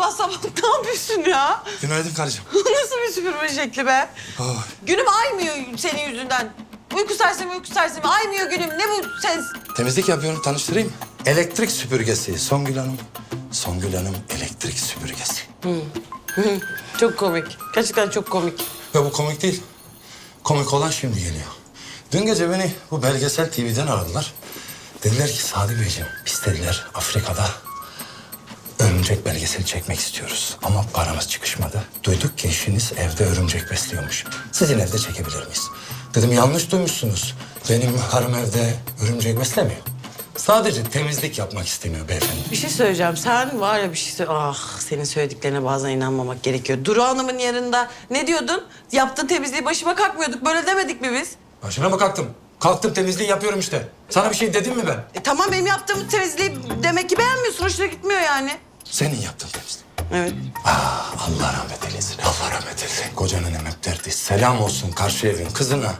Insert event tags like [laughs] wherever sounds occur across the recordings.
sabah sabah [laughs] ne yapıyorsun ya? Günaydın karıcığım. [laughs] Nasıl bir süpürme şekli be? Ay. Günüm aymıyor senin yüzünden. Uyku sersemi uyku sersemi aymıyor günüm. Ne bu ses? Temizlik yapıyorum tanıştırayım. Elektrik süpürgesi Songül Hanım. Songül Hanım elektrik süpürgesi. Çok komik. Gerçekten çok komik. Ve bu komik değil. Komik olan şimdi geliyor. Dün gece beni bu belgesel TV'den aradılar. Dediler ki Sadi Beyciğim biz dediler Afrika'da örümcek belgeseli çekmek istiyoruz. Ama paramız çıkışmadı. Duyduk ki eşiniz evde örümcek besliyormuş. Sizin evde çekebilir miyiz? Dedim yanlış duymuşsunuz. Benim karım evde örümcek beslemiyor. Sadece temizlik yapmak istemiyor beyefendi. Bir şey söyleyeceğim. Sen var ya bir şey söyle... Ah senin söylediklerine bazen inanmamak gerekiyor. Duru Hanım'ın yanında ne diyordun? Yaptığın temizliği başıma kalkmıyorduk. Böyle demedik mi biz? Başına mı kalktım? Kalktım temizliği yapıyorum işte. Sana bir şey dedim mi ben? E, tamam benim yaptığım temizliği demek ki beğenmiyorsun. Hoşuna gitmiyor yani. Senin yaptığın temizlik. Evet. Ah, Allah rahmet eylesin. Allah rahmet eylesin. Kocanın emek derdi. Selam olsun karşı evin kızına.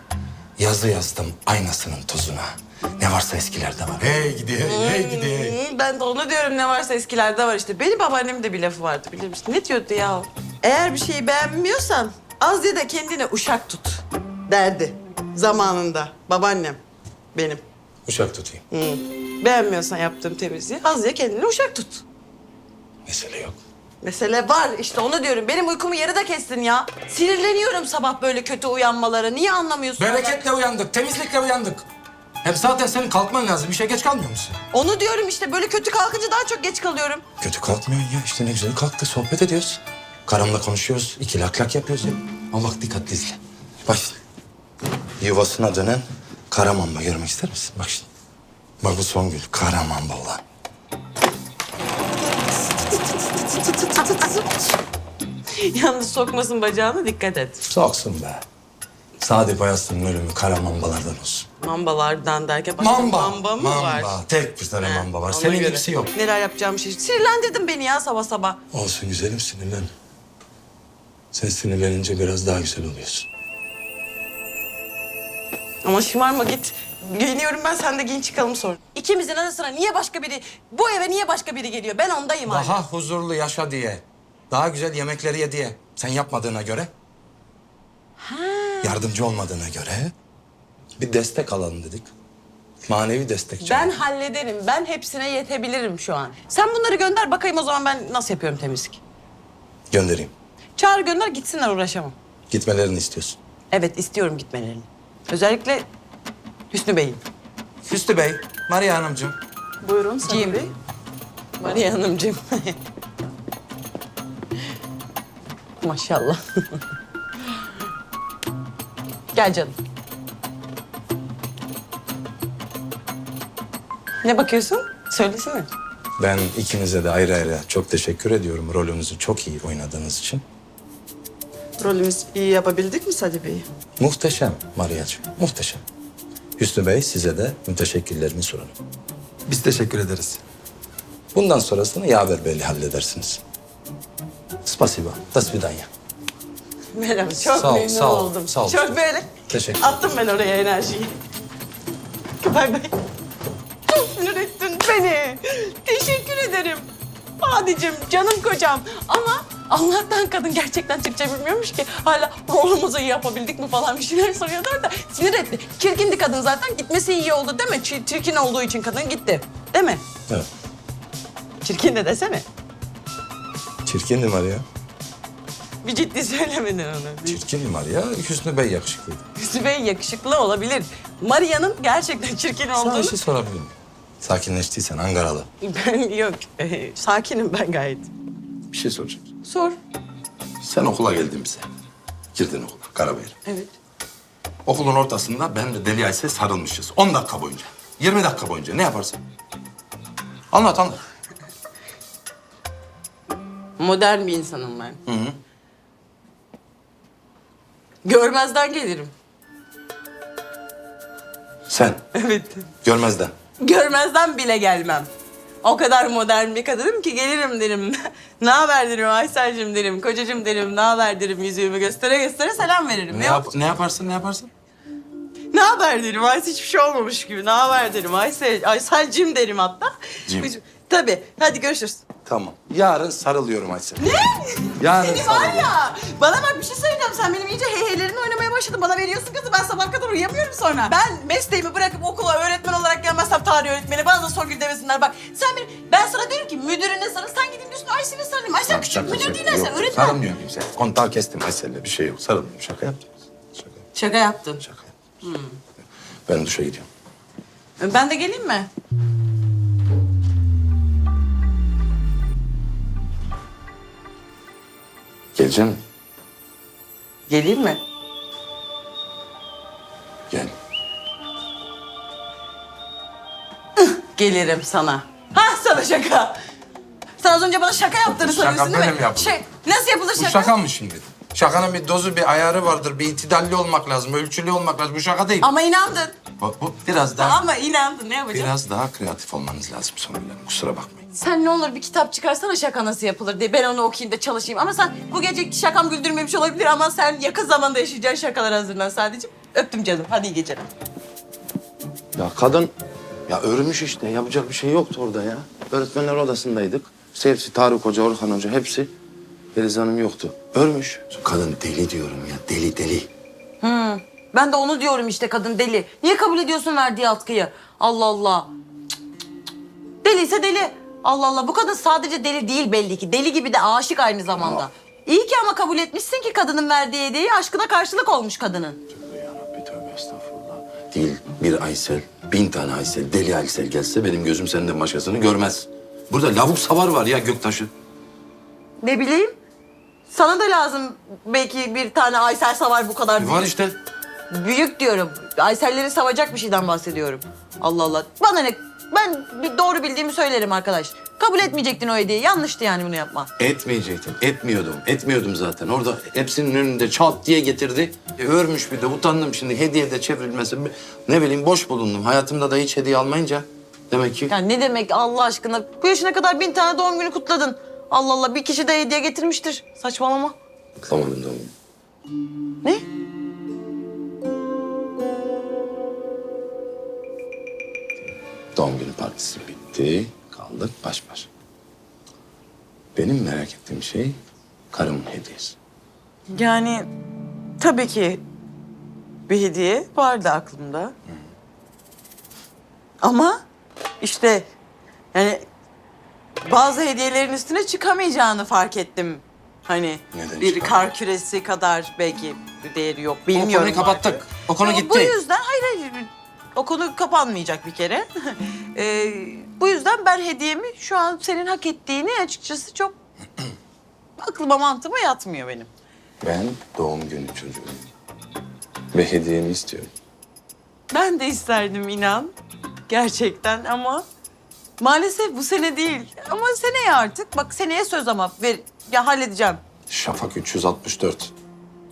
Yazı yazdım aynasının tozuna. Ne varsa eskilerde var. Hey gidi hey, hey gidi hey. Ben de onu diyorum ne varsa eskilerde var işte. Benim babaannemin de bir lafı vardı bilir misin? Ne diyordu ya o? Eğer bir şeyi beğenmiyorsan az ye de kendine uşak tut derdi zamanında babaannem benim. Uşak tutayım. Beğenmiyorsan yaptığım temizliği az ye kendine uşak tut. Mesele yok. Mesele var işte onu diyorum. Benim uykumu yarıda kestin ya. Sinirleniyorum sabah böyle kötü uyanmalara. Niye anlamıyorsun? Bereketle uyandık, temizlikle uyandık. Hem zaten senin kalkman lazım. İşe geç kalmıyor musun? Onu diyorum işte böyle kötü kalkınca daha çok geç kalıyorum. Kötü kalkmıyorsun ya. İşte ne güzel kalktı. Sohbet ediyoruz. Karımla konuşuyoruz. iki lak lak yapıyoruz ya. Al bak dikkatli izle. Bak şimdi. Yuvasına dönen karamamba görmek ister misin? Bak şimdi. Bak bu Songül. Karamamba olan. Yalnız sokmasın bacağına dikkat et. Soksun be. Sade Bayaslı'nın ölümü karamambalardan olsun. Mambalardan derken başka Mamba. mamba mı var? Tek bir tane He, mamba var. ona Senin göre. gibisi yok. Neler yapacağım şey. Sinirlendirdin beni ya sabah sabah. Olsun güzelim sinirlen. Sen sinirlenince biraz daha güzel oluyorsun. Ama şımarma git. Giyiniyorum ben sen de giyin çıkalım sonra. İkimizin arasına niye başka biri, bu eve niye başka biri geliyor? Ben ondayım hala. Daha huzurlu yaşa diye. Daha güzel yemekleri ye diye. Sen yapmadığına göre. Yardımcı olmadığına göre. Bir destek alalım dedik. Manevi destek. Ben canım. hallederim. Ben hepsine yetebilirim şu an. Sen bunları gönder bakayım o zaman ben nasıl yapıyorum temizlik. Göndereyim. Çağır gönder gitsinler uğraşamam. Gitmelerini istiyorsun. Evet istiyorum gitmelerini. Özellikle Hüsnü Bey'in. Hüsnü Bey, Maria Hanımcığım. Buyurun Sayın Bey. Maria Hanımcığım. Maşallah. Gel canım. Ne bakıyorsun? Söylesene. Ben ikinize de ayrı ayrı çok teşekkür ediyorum rolünüzü çok iyi oynadığınız için. Rolümüzü iyi yapabildik mi Sadi Bey? Muhteşem Maria'cığım, muhteşem. Hüsnü Bey size de müteşekkirlerimi sunarım. Biz teşekkür ederiz. Bundan sonrasını yaver belli halledersiniz. Spasiba, до свидания. Merhaba, çok Sağ ol, memnun sağ ol, oldum. sağ ol. Çok böyle Teşekkür attım ben oraya enerjiyi. Bay bay. Çok sinir ettin beni. Teşekkür ederim. Hadicim, canım kocam. Ama Allah'tan kadın gerçekten Türkçe bilmiyormuş ki. Hala rolümüzü iyi yapabildik mi falan bir şeyler soruyorlar da sinir etti. Çirkindi kadın zaten. Gitmesi iyi oldu değil mi? Çir- Çirkin olduğu için kadın gitti. Değil mi? Evet. Çirkin de desene. Çirkindi Maria. Bir ciddi söylemedin onu. Bir- Çirkindi Maria, Hüsnü Bey yakışıklıydı. Hüsnü Bey yakışıklı olabilir. Maria'nın gerçekten çirkin Sana olduğunu... bir şey sorabilir miyim? Sakinleştiysen Ankaralı. Ben yok. e, sakinim ben gayet. Bir şey soracağım. Sor. Sen okula geldin bize. Girdin okula Karabeyir. Evet. Okulun ortasında ben de Deli Ayse sarılmışız. 10 dakika boyunca. 20 dakika boyunca ne yaparsın? Anlat anlat. Modern bir insanım ben. Görmezden gelirim. Sen Evet. görmezden. Görmezden bile gelmem. O kadar modern bir kadınım ki gelirim derim. [laughs] ne haber derim Aysel'cim derim. Kocacığım derim. Ne haber derim yüzüğümü göstere göstere selam veririm. Ne, yap ne yaparsın ne yaparsın? Ne haber derim Aysel hiçbir şey olmamış gibi. Ne haber derim Aysel. Aysel'cim derim hatta. Cim. Tabii. Hadi görüşürüz. Tamam. Yarın sarılıyorum Aysel. Ne? Yarın Seni var sarılıyorum. ya, bana bak bir şey söyleyeceğim. Sen benim iyice heyheylerini oynamaya başladın. Bana veriyorsun kızı. Ben sabah kadar uyuyamıyorum sonra. Ben mesleğimi bırakıp okula öğretmen olarak gelmezsem tarih öğretmeni bana da Songül demesinler. Bak sen benim, ben sana diyorum ki müdürüne sarıl. Sen gidin diyorsun Aysel'e sarılayım. Aysel küçük Şaka, müdür şaka. değil Aysel. Yok, Öğretmen. Sarılmıyorum kimseye. Kontağı kestim Aysel'le. Bir şey yok. Sarılmıyorum. Şaka yaptım. Şaka, Şaka yaptın. şaka yaptım. Ben duşa gidiyorum. Ben de geleyim mi? Gelecek misin? Geleyim mi? Gel. Gelirim sana. Ha sana şaka. Sen az önce bana şaka yaptığını Şaka sanıyorsun değil böyle mi? mi yapılır? Şey, nasıl yapılır Bu şaka? şaka mı şimdi? Şakanın bir dozu, bir ayarı vardır. Bir itidalli olmak lazım, ölçülü olmak lazım. Bu şaka değil. Ama inandın. Bu, bu biraz daha, Ama inandın ne yapacağım? biraz daha kreatif olmanız lazım Songül Hanım. Kusura bakmayın. Sen ne olur bir kitap çıkarsana şaka nasıl yapılır diye. Ben onu okuyayım da çalışayım. Ama sen bu gece şakam güldürmemiş olabilir ama sen yakın zamanda yaşayacağın şakalar hazırlan sadece. Öptüm canım. Hadi iyi geceler. Ya kadın ya örmüş işte yapacak bir şey yoktu orada ya. Öğretmenler odasındaydık. İşte hepsi Tarık Hoca, Orhan Hoca hepsi. Yeliz Hanım yoktu. Örmüş. Kadın deli diyorum ya deli deli. Ben de onu diyorum işte kadın deli. Niye kabul ediyorsun verdiği atkıyı? Allah Allah. Cık, cık, cık. Deliyse deli. Allah Allah. Bu kadın sadece deli değil belli ki. Deli gibi de aşık aynı zamanda. İyi ki ama kabul etmişsin ki kadının verdiği hediyeyi aşkına karşılık olmuş kadının. Yarabbi tövbe estağfurullah. Değil bir Aysel, bin tane Aysel, deli Aysel gelse benim gözüm senden başkasını görmez. Burada lavuk savar var ya Göktaş'ı. Ne bileyim. Sana da lazım belki bir tane Aysel Savar bu kadar büyük. Var işte. Büyük diyorum. Ayselleri savacak bir şeyden bahsediyorum. Allah Allah. Bana ne? Ben bir doğru bildiğimi söylerim arkadaş. Kabul etmeyecektin o hediyeyi. Yanlıştı yani bunu yapma. Etmeyecektim. Etmiyordum. Etmiyordum zaten. Orada hepsinin önünde çat diye getirdi. E, örmüş bir de utandım şimdi hediye de çevrilmesi. Ne bileyim boş bulundum. Hayatımda da hiç hediye almayınca. Demek ki Yani ne demek Allah aşkına? Bu yaşına kadar bin tane doğum günü kutladın. Allah Allah bir kişi de hediye getirmiştir. Saçmalama. kutlamadım doğum günü. Ne? Doğum günü partisi bitti. Kaldık baş başa. Benim merak ettiğim şey karımın hediyesi. Yani tabii ki bir hediye vardı aklımda. Ama işte yani bazı hediyelerin üstüne çıkamayacağını fark ettim. Hani Neden bir çıkamıyor? kar küresi kadar belki bir değeri yok. O Bilmiyorum. konuyu kapattık. artık. O konu gitti. Bu yüzden hayır hayır o konu kapanmayacak bir kere. [laughs] Ee, bu yüzden ben hediyemi şu an senin hak ettiğini açıkçası çok [clears throat] aklıma mantığıma yatmıyor benim. Ben doğum günü çocuğuyum. Ve hediyeni istiyorum. Ben de isterdim inan. Gerçekten ama maalesef bu sene değil. Ama seneye artık. Bak seneye söz ama ver, ya halledeceğim. Şafak 364.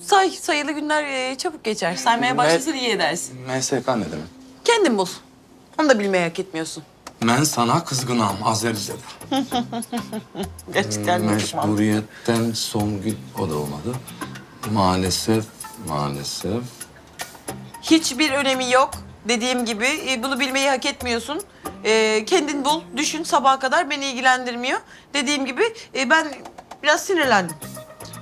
Say, sayılı günler e, çabuk geçer. Saymaya başlasan iyi edersin. MSK ne demek? Kendin bul. Onu da bilmeyi hak etmiyorsun. Ben sana kızgınam Azerice'de. [laughs] Gerçekten çok mantıklı. Mecburiyetten son gün o da olmadı. Maalesef, maalesef. Hiçbir önemi yok. Dediğim gibi e, bunu bilmeyi hak etmiyorsun. E, kendin bul, düşün sabaha kadar beni ilgilendirmiyor. Dediğim gibi e, ben biraz sinirlendim.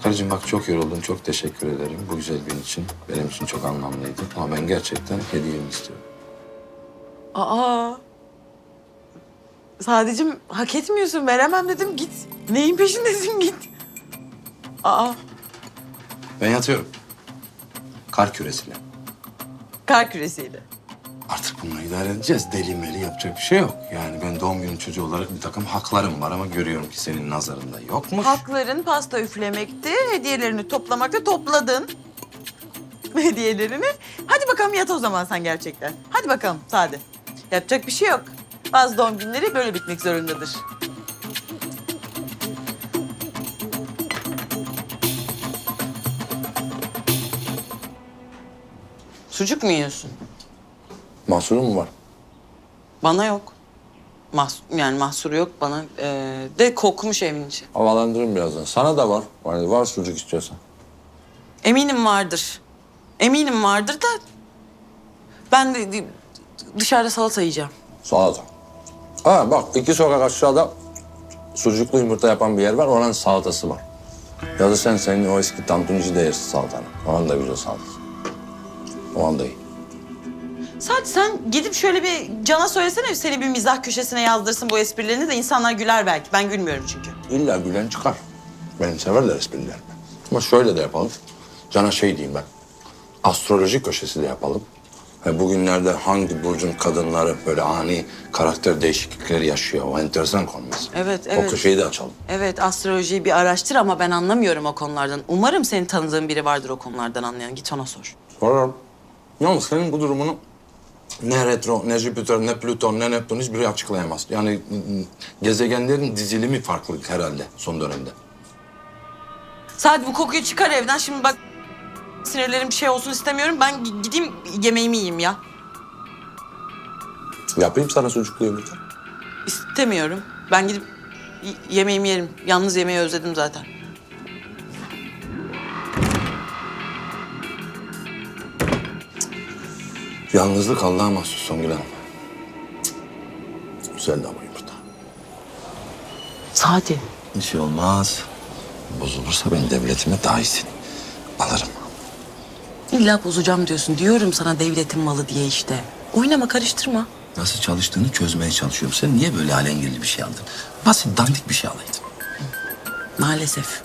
Karıcığım bak çok yoruldum, çok teşekkür ederim bu güzel gün için. Benim için çok anlamlıydı. Ama ben gerçekten hediyemi istiyorum. Aa. Sadece hak etmiyorsun. Veremem dedim git. Neyin peşindesin [laughs] git. Aa. Ben yatıyorum. Kar küresiyle. Kar küresiyle. Artık bununla idare edeceğiz. Deli meli yapacak bir şey yok. Yani ben doğum günü çocuğu olarak bir takım haklarım var ama görüyorum ki senin nazarında yokmuş. Hakların pasta üflemekti. Hediyelerini toplamakta topladın. [laughs] Hediyelerini. Hadi bakalım yat o zaman sen gerçekten. Hadi bakalım Sade. Yapacak bir şey yok. Bazı doğum günleri böyle bitmek zorundadır. Sucuk mu yiyorsun? Mahsuru mu var? Bana yok. Mahs yani mahsuru yok bana. Ee, de kokmuş evin içi. Havalandırın birazdan. Sana da var. Yani var sucuk istiyorsan. Eminim vardır. Eminim vardır da Ben de dışarıda salata yiyeceğim. Salata. Ha bak iki sokak aşağıda sucuklu yumurta yapan bir yer var. Oranın salatası var. Ya da sen senin o eski tantunci de yersin salatanı. Oranın da güzel salatası. O anda iyi. Sadece sen gidip şöyle bir Can'a söylesene seni bir mizah köşesine yazdırsın bu esprilerini de insanlar güler belki. Ben gülmüyorum çünkü. İlla gülen çıkar. Benim severler esprilerimi. Ama şöyle de yapalım. Cana şey diyeyim ben. Astroloji köşesi de yapalım. Ve bugünlerde hangi burcun kadınları böyle ani karakter değişiklikleri yaşıyor. O enteresan konu mesela. Evet, O evet. köşeyi de açalım. Evet astrolojiyi bir araştır ama ben anlamıyorum o konulardan. Umarım senin tanıdığın biri vardır o konulardan anlayan. Git ona sor. Sorarım. Yalnız senin bu durumunu ne retro, ne Jüpiter, ne Plüton, ne Neptün hiçbiri açıklayamaz. Yani ı, ı, gezegenlerin dizilimi farklı herhalde son dönemde. Sadece bu kokuyu çıkar evden. Şimdi bak sinirlerim bir şey olsun istemiyorum. Ben gi- gideyim yemeğimi yiyeyim ya. Yapayım sana sucuklu yumurta. İstemiyorum. Ben gidip y- yemeğimi yerim. Yalnız yemeği özledim zaten. Yalnızlık Allah'a mahsus Songül Hanım. Cık. Güzeldi ama yumurta. Sadi. Bir şey olmaz. Bozulursa ben devletime daha alırım. İlla bozacağım diyorsun. Diyorum sana devletin malı diye işte. Oynama karıştırma. Nasıl çalıştığını çözmeye çalışıyorum. Sen niye böyle alengirli bir şey aldın? Basit dandik bir şey alaydın. Maalesef.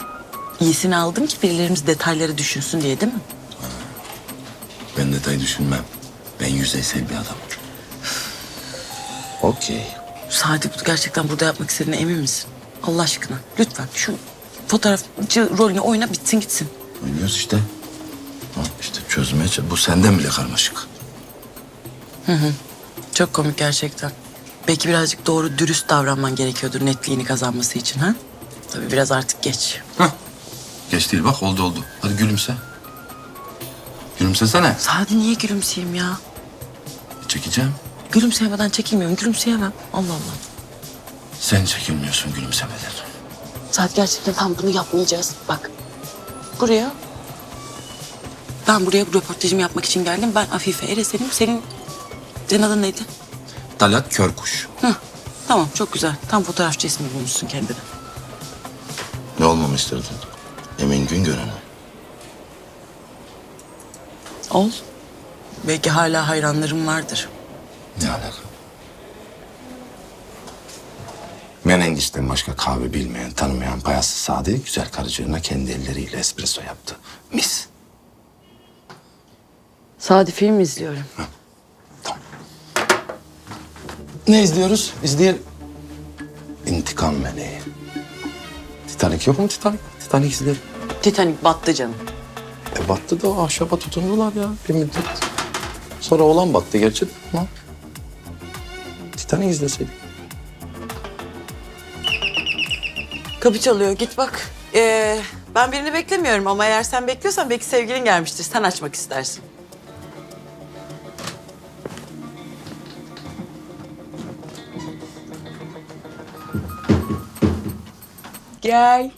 İyisini aldım ki birilerimiz detayları düşünsün diye değil mi? Ben detay düşünmem. Ben yüzeysel bir adamım. Okey. Sadi bu gerçekten burada yapmak istediğine emin misin? Allah aşkına lütfen şu fotoğrafçı rolünü oyna bitsin gitsin. Oynuyoruz işte. Ha, işte çözmeye çalış- Bu senden bile karmaşık. Çok komik gerçekten. Belki birazcık doğru dürüst davranman gerekiyordur netliğini kazanması için ha? Tabii biraz artık geç. Hah. Geç değil bak oldu oldu. Hadi gülümse. Gülümsesene. Sadi niye gülümseyeyim ya? Çekeceğim. Gülümseyemeden çekilmiyorum. Gülümseyemem. Allah Allah. Sen çekilmiyorsun gülümsemeden. Sadi gerçekten tam bunu yapmayacağız. Bak. Buraya. Ben buraya bu röportajımı yapmak için geldim. Ben Afife Eresen'im. Senin... Senin adın neydi? Talat Körkuş. Hah. Tamam çok güzel. Tam fotoğrafçı ismi bulmuşsun kendine. Ne olmamı isterdin? Emin Güngören'e. Ol. Belki hala hayranlarım vardır. Ne alaka? Menengis'ten başka kahve bilmeyen, tanımayan payaslı Sadi güzel karıcığına kendi elleriyle espresso yaptı. Mis. Sadi film izliyorum. Ne izliyoruz? İzleyelim. İntikam Meleği. Titanic yok mu Titanic? Titanic izleyelim. Titanic battı canım. E battı da ahşaba tutundular ya bir müddet. Sonra olan battı gerçi. Ha? Titanic izleseydik. Kapı çalıyor git bak. Ee, ben birini beklemiyorum ama eğer sen bekliyorsan belki sevgilin gelmiştir. Sen açmak istersin. Gel.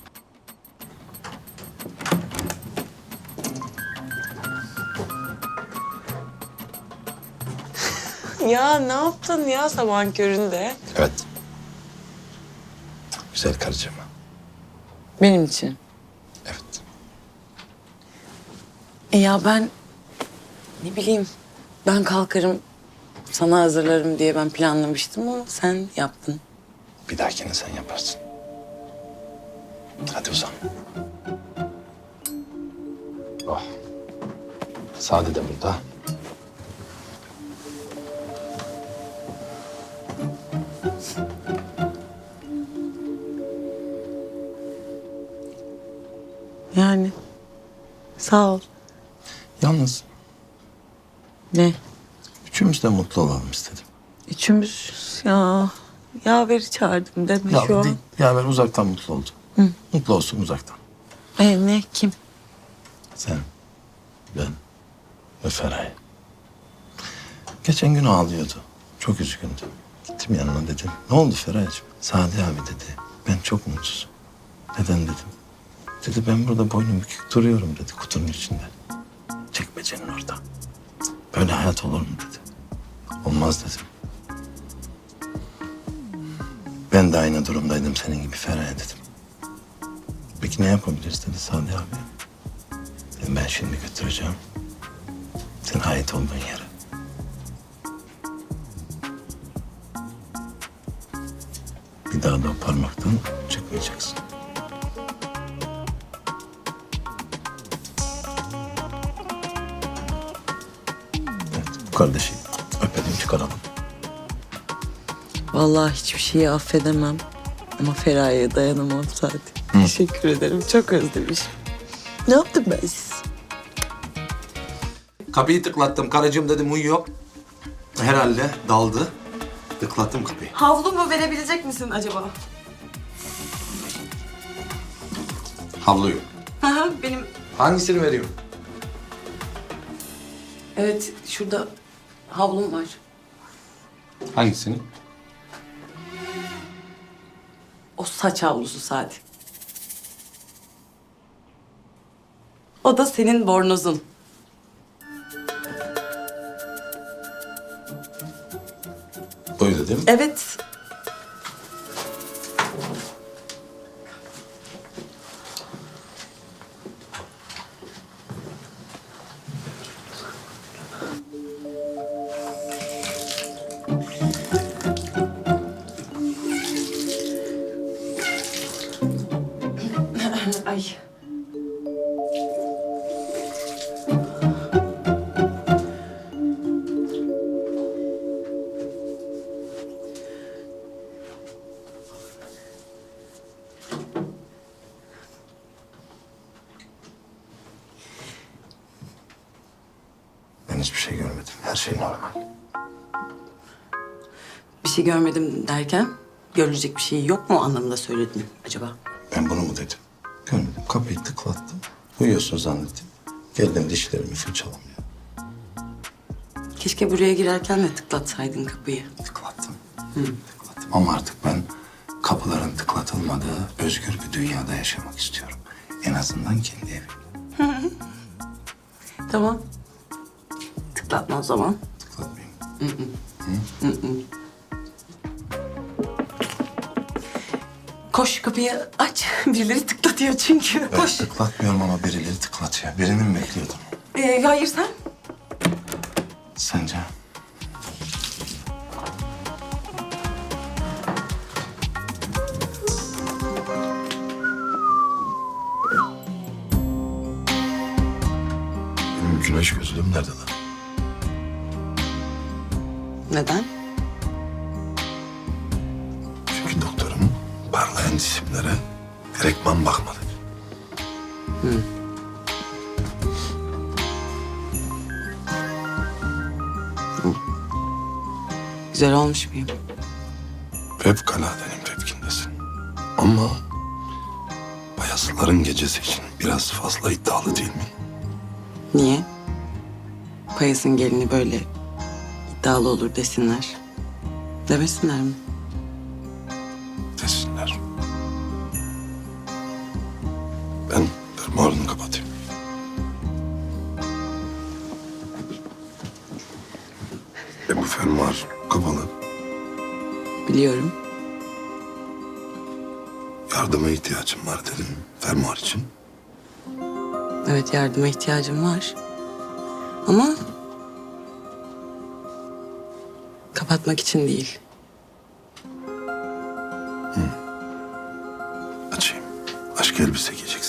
[laughs] ya ne yaptın ya sabahın köründe? Evet. Güzel karıcığım. Benim için. Evet. E ya ben ne bileyim ben kalkarım sana hazırlarım diye ben planlamıştım ama sen yaptın. Bir dahakine sen yaparsın. Hadi uzan. Oh. Sadi de burada. Yani sağ ol. Yalnız Ne? üçümüz de mutlu olalım istedim. Üçümüz ya yaveri çağırdım deme şu an. değil. Ya ben uzaktan mutlu oldum. Mutlu olsun uzaktan. E ne kim? Sen, ben ve Feray. Geçen gün ağlıyordu. Çok üzgündü. Gittim yanına dedim. Ne oldu Feray'cığım? Sadi abi dedi. Ben çok mutsuzum. Neden dedim. Dedi ben burada boynum bükük duruyorum dedi kutunun içinde. Çekmecenin orada. Böyle hayat olur mu dedi. Olmaz dedim. Ben de aynı durumdaydım senin gibi Feraye dedim. Peki ne yapabiliriz dedi Sadi abi. Dedim ben şimdi götüreceğim. Sen ait olduğun yere. Bir daha da o parmaktan çıkmayacaksın. Evet, bu kardeşi öpelim çıkaralım. Vallahi hiçbir şeyi affedemem. Ama Feraye'ye dayanamam zaten. [laughs] Teşekkür ederim. Çok özlemişim. Ne yaptım ben siz? Kapıyı tıklattım. Karıcığım dedim uyuyor. Herhalde daldı. Tıklattım kapıyı. Havlumu verebilecek misin acaba? Havluyu. Hı, Benim Hangisini vereyim? evet şurada havlum var. Hangisini? O saç havlusu Sadi. O da senin bornozun. Buydu değil mi? Evet. Derken görülecek bir şey yok mu anlamında söyledin acaba? Ben bunu mu dedim? Görmedim. Kapıyı tıklattım. Uyuyorsun zannettim. Geldim dişlerimi fırçalamaya. Keşke buraya girerken de tıklatsaydın kapıyı. Tıklattım. Tıklattım. Ama artık ben kapıların tıklatılmadığı özgür bir dünyada yaşamak istiyorum. En azından kendi evimde. [laughs] Tamam. Tıklatma o zaman. Tıklatmayayım. Koş kapıyı aç. [laughs] Birileri tıklatıyor çünkü. Ben Koş. tıklatmıyorum ama birileri tıklatıyor. Birini mi bekliyordum? Ee, hayır sen. Sence? Benim güneş gözlüğüm nerede lan? Neden? Parlayan cisimlere direktman bakmadı. Güzel olmuş muyum? Fevkaladenin fevkindesin. Ama bayasıların gecesi için biraz fazla iddialı değil mi? Niye? Payasın gelini böyle iddialı olur desinler. Demesinler mi? Fermuar kapalı. Biliyorum. Yardıma ihtiyacım var dedim fermuar için. Evet yardıma ihtiyacım var. Ama kapatmak için değil. Açayım. Aşk elbise giyeceksin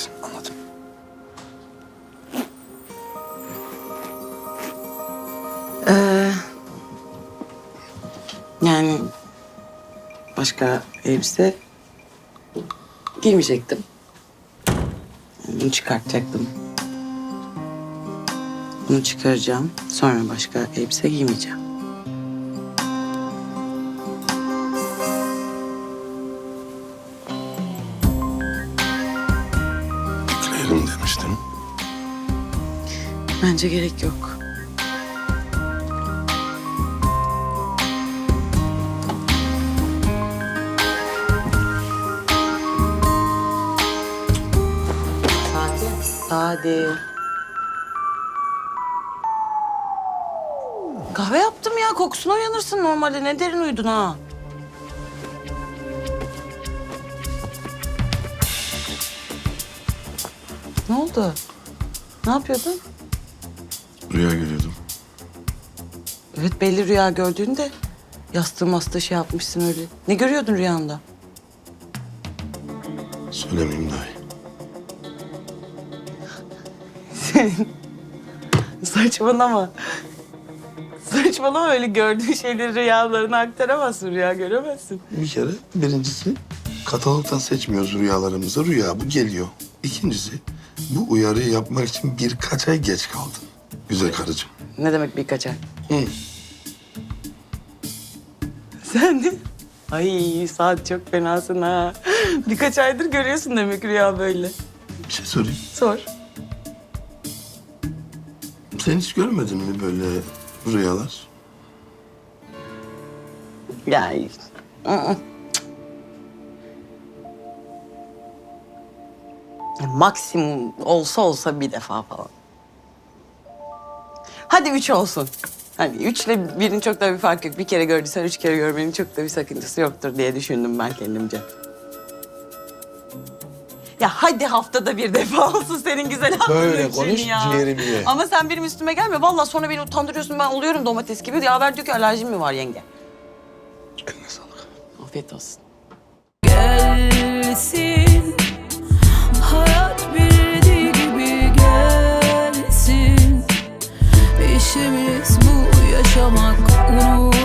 başka elbise giymeyecektim. Bunu çıkartacaktım. Bunu çıkaracağım. Sonra başka elbise giymeyeceğim. Yükleyelim demiştin. Bence gerek yok. Sade. Sade. kokusuna uyanırsın normalde. Ne derin uyudun ha? Ne oldu? Ne yapıyordun? Rüya görüyordum. Evet belli rüya gördüğünde yastığı mastığı şey yapmışsın öyle. Ne görüyordun rüyanda? Söylemeyeyim daha iyi. [laughs] Saçmalama. Saçmalama öyle gördüğün şeyleri rüyalarına aktaramazsın. Rüya göremezsin. Bir kere birincisi katalogdan seçmiyoruz rüyalarımızı. Rüya bu geliyor. İkincisi bu uyarıyı yapmak için birkaç ay geç kaldın. Güzel karıcığım. Ne demek birkaç ay? Hı. Sen de? Ay saat çok fenasın ha. Birkaç aydır görüyorsun demek rüya böyle. Bir şey sorayım. Sor. Sen hiç görmedin mi böyle rüyalar? I-ı. Ya Maksimum olsa olsa bir defa falan. Hadi üç olsun. Hani üçle birin çok da bir fark yok. Bir kere gördüysen üç kere görmenin çok da bir sakıncası yoktur diye düşündüm ben kendimce. Ya hadi haftada bir defa [laughs] olsun senin güzel aklın Böyle için konuş, ya. ciğerimi ye. Ama sen benim üstüme gelme. Vallahi sonra beni utandırıyorsun. Ben oluyorum domates gibi. Yaver diyor ki alerjim mi var yenge? Eline sağlık. Afiyet olsun. gelsin Hayat bildiği gibi gelsin İşimiz bu yaşamak unut